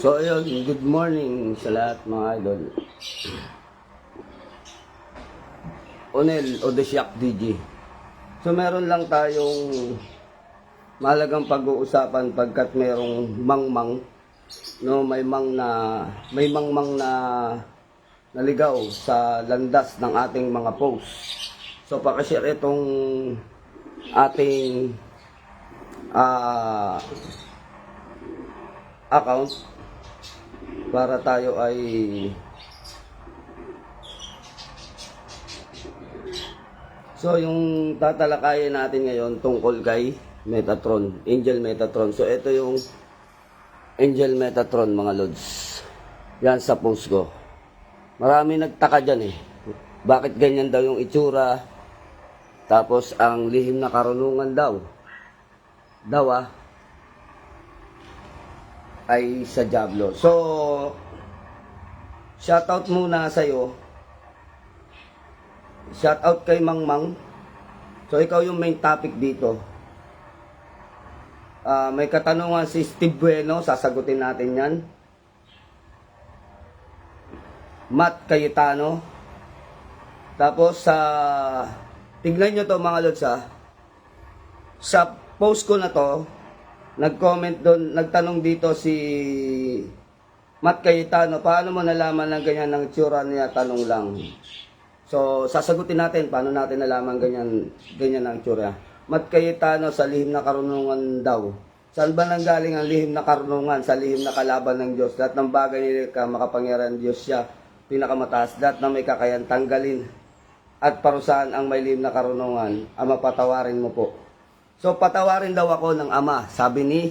So ayun, good morning sa lahat mga idol. Onel Odesyak DJ. So meron lang tayong malagang pag-uusapan pagkat merong mangmang no may mang na may mangmang na naligaw sa landas ng ating mga post. So pakishare itong ating ah account para tayo ay So yung tatalakayin natin ngayon tungkol kay Metatron, Angel Metatron. So ito yung Angel Metatron mga lods. Yan sa post ko. Marami nagtaka dyan eh. Bakit ganyan daw yung itsura? Tapos ang lihim na karunungan daw. Daw ah ay sa Diablo. So, shoutout muna sa iyo. Shoutout kay Mang Mang. So, ikaw yung main topic dito. Ah, may katanungan si Steve Bueno, sasagutin natin yan. Matt Cayetano. Tapos sa tignan nyo to mga lods ha. Sa post ko na to, nag-comment doon, nagtanong dito si Matt Cayetano, paano mo nalaman ng ganyan ng tsura niya? Tanong lang. So, sasagutin natin, paano natin nalaman ganyan, ganyan ang tsura. Matt Cayetano, sa lihim na karunungan daw. Saan ba nanggaling ang lihim na karunungan? Sa lihim na kalaban ng Diyos. Lahat ng bagay ni ka, makapangyarihan Diyos siya, pinakamataas. Lahat na may kakayan, tanggalin. At parusahan ang may lihim na karunungan, ama patawarin mo po. So patawarin daw ako ng ama, sabi ni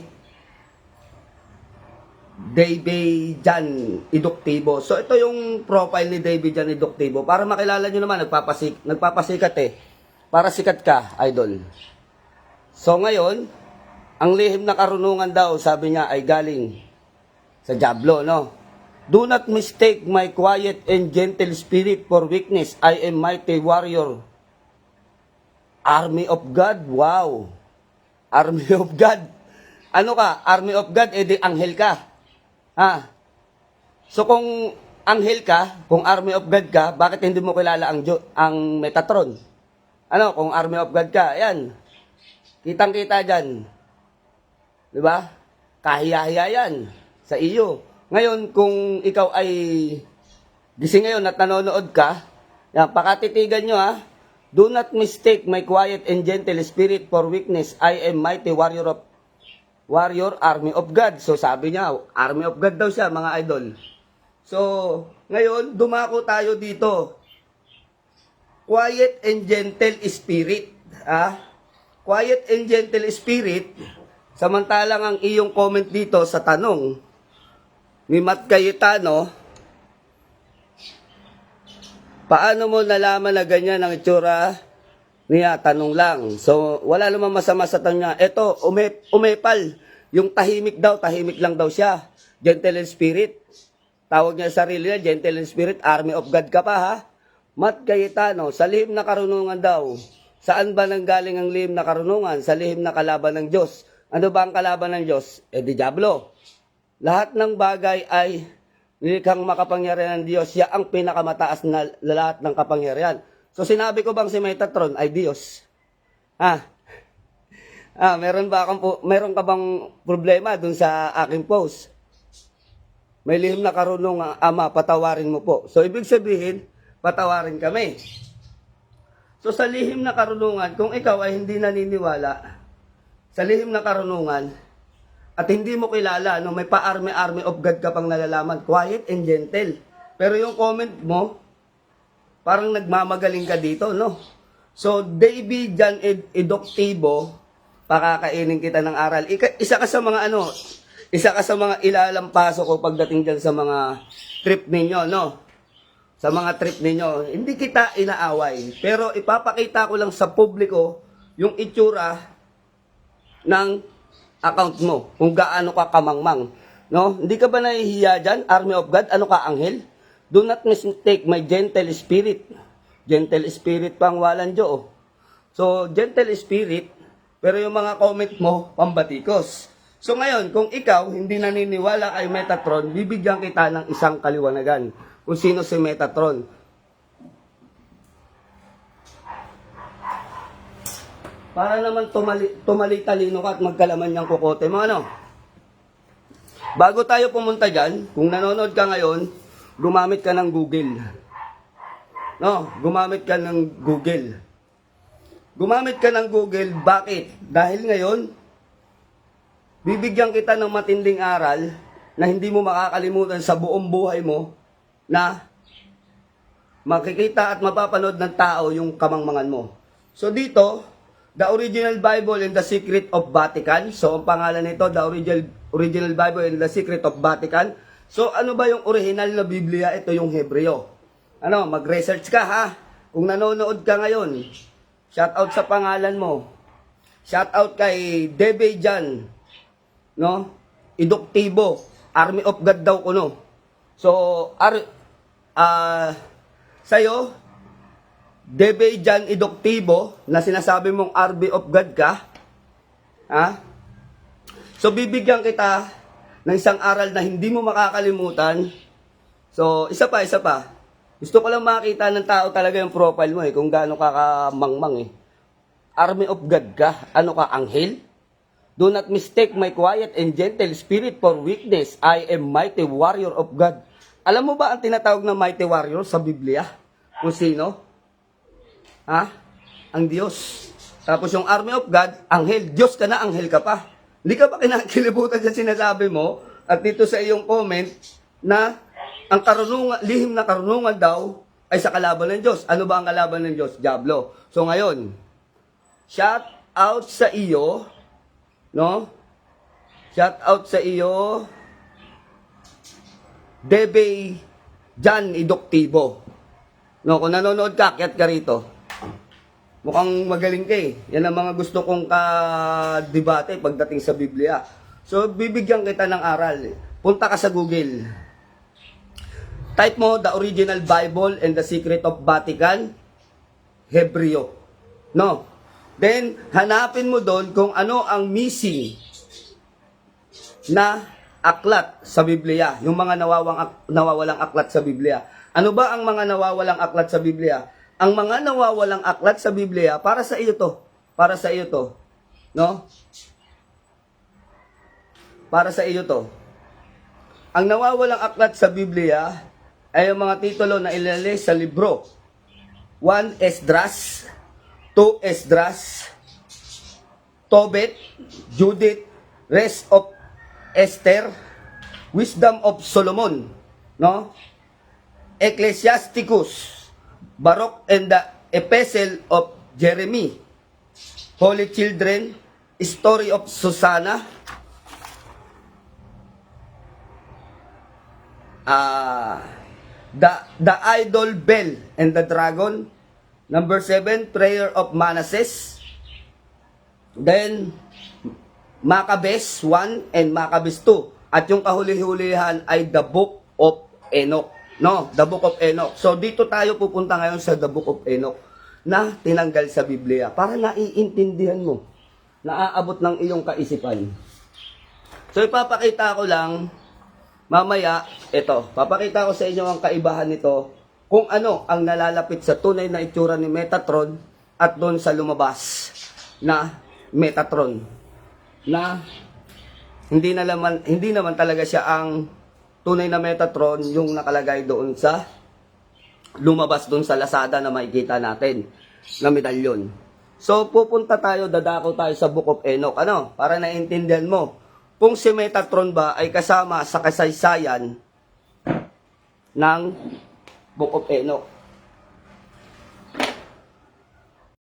Davey Jan Iduktibo. So ito yung profile ni Davey Jan Iduktibo. Para makilala nyo naman, nagpapasik, nagpapasikat eh. Para sikat ka, idol. So ngayon, ang lihim na karunungan daw, sabi niya, ay galing sa Diablo, no? Do not mistake my quiet and gentle spirit for weakness. I am mighty warrior. Army of God, wow. Army of God. Ano ka? Army of God, edi anghel ka. Ha? So kung anghel ka, kung Army of God ka, bakit hindi mo kilala ang Jo- ang Metatron? Ano, kung Army of God ka, ayan. Kitang-kita diyan. 'Di ba? Kahiya-hiya yan sa iyo. Ngayon, kung ikaw ay gising ngayon at nanonood ka, yan, pakatitigan nyo ha, Do not mistake my quiet and gentle spirit for weakness. I am mighty warrior of warrior army of God. So sabi niya, army of God daw siya, mga idol. So, ngayon, dumako tayo dito. Quiet and gentle spirit. Ah? Quiet and gentle spirit. Samantalang ang iyong comment dito sa tanong ni Matt Cayetano, Paano mo nalaman na ganyan ang itsura niya? Tanong lang. So, wala naman masama sa tanong niya. Ito, ume, umepal. Yung tahimik daw, tahimik lang daw siya. Gentle spirit. Tawag niya sa sarili niya, gentle spirit. Army of God ka pa, ha? Mat Cayetano, sa lihim na karunungan daw. Saan ba nanggaling ang lihim na karunungan? Sa lihim na kalaban ng Diyos. Ano ba ang kalaban ng Diyos? Eh, di Diablo. Lahat ng bagay ay nilikhang makapangyarihan ng Diyos. Siya ang pinakamataas na lahat ng kapangyarihan. So sinabi ko bang si Metatron ay Diyos? Ha? Ah, meron ba akong po, meron ka bang problema dun sa aking post? May lihim na karunong ama, patawarin mo po. So, ibig sabihin, patawarin kami. So, sa lihim na karunungan, kung ikaw ay hindi naniniwala sa lihim na karunungan, at hindi mo kilala, no, may pa-army-army of God ka pang nalalaman, quiet and gentle. Pero yung comment mo, parang nagmamagaling ka dito, no? So, David Jan Ed- Edoctivo, pakakainin kita ng aral. Ika, isa ka sa mga ano, isa ka sa mga ilalampaso ko pagdating dyan sa mga trip ninyo, no? Sa mga trip ninyo. Hindi kita inaaway. Pero ipapakita ko lang sa publiko yung itsura ng account mo. Kung gaano ka kamangmang. No? Hindi ka ba nahihiya dyan? Army of God? Ano ka, anghel? Do not mistake my gentle spirit. Gentle spirit pang walang Diyo. So, gentle spirit, pero yung mga comment mo, pambatikos. So ngayon, kung ikaw hindi naniniwala kay Metatron, bibigyan kita ng isang kaliwanagan kung sino si Metatron. Para naman tumali, tumali-talino ka at magkalaman niyang kukote mo, ano? Bago tayo pumunta dyan, kung nanonood ka ngayon, gumamit ka ng Google. No, gumamit ka ng Google. Gumamit ka ng Google, bakit? Dahil ngayon, bibigyan kita ng matinding aral na hindi mo makakalimutan sa buong buhay mo na makikita at mapapanood ng tao yung kamangmangan mo. So dito, the original Bible and the Secret of Vatican. So ang pangalan nito, the original original Bible and the Secret of Vatican. So ano ba yung original na Biblia? Ito yung Hebreo. Ano, mag-research ka ha. Kung nanonood ka ngayon, shout out sa pangalan mo. Shout out kay Debe Jan, no? Idoktibo, Army of God daw ko no. So, ar ah sa'yo, Debe Jan Idoktibo, na sinasabi mong Army of God ka, ha? So, bibigyan kita ng isang aral na hindi mo makakalimutan. So, isa pa, isa pa. Gusto ko lang makita ng tao talaga yung profile mo eh, kung gaano ka kamangmang eh. Army of God ka? Ano ka, anghel? Do not mistake my quiet and gentle spirit for weakness. I am mighty warrior of God. Alam mo ba ang tinatawag na mighty warrior sa Biblia? Kung sino? Ha? Ang Diyos. Tapos yung army of God, anghel. Diyos ka na, anghel ka pa. Hindi ka ba kinakilibutan sa sinasabi mo at dito sa iyong comment na ang karunungan, lihim na karunungan daw ay sa kalaban ng Diyos. Ano ba ang kalaban ng Diyos? Diablo. So ngayon, shout out sa iyo, no? Shout out sa iyo, Debe Jan Idoktibo. No, kung nanonood ka, akyat ka rito. Mukhang magaling ka eh. Yan ang mga gusto kong ka-debate pagdating sa Biblia. So, bibigyan kita ng aral. Punta ka sa Google. Type mo the original Bible and the secret of Vatican, Hebreo. No. Then, hanapin mo doon kung ano ang missing na aklat sa Biblia. Yung mga nawawang, nawawalang aklat sa Biblia. Ano ba ang mga nawawalang aklat sa Biblia? Ang mga nawawalang aklat sa Biblia, para sa iyo to. Para sa iyo to. No? Para sa iyo to. Ang nawawalang aklat sa Biblia ay yung mga titulo na ilalis sa libro. 1 Esdras, 2 Esdras, Tobit, Judith, Rest of Esther, Wisdom of Solomon, no? Ecclesiasticus, Baruch and the Epistle of Jeremy, Holy Children, Story of Susanna, ah, the, the Idol Bell and the Dragon, number 7, Prayer of Manasseh, then Maccabees 1 and Maccabees 2. At yung kahuli-hulihan ay the Book of Enoch. No, the Book of Enoch. So dito tayo pupunta ngayon sa the Book of Enoch na tinanggal sa Biblia para naiintindihan mo. Naaabot ng iyong kaisipan. So ipapakita ko lang mamaya, ito, papakita ko sa inyo ang kaibahan nito kung ano ang nalalapit sa tunay na itsura ni Metatron at doon sa lumabas na Metatron na hindi na naman hindi naman talaga siya ang tunay na Metatron yung nakalagay doon sa lumabas doon sa Lazada na makikita natin na medalyon. So pupunta tayo, dadako tayo sa Book of Enoch. Ano? Para naiintindihan mo. Kung si Metatron ba ay kasama sa kasaysayan ng Book of Enoch.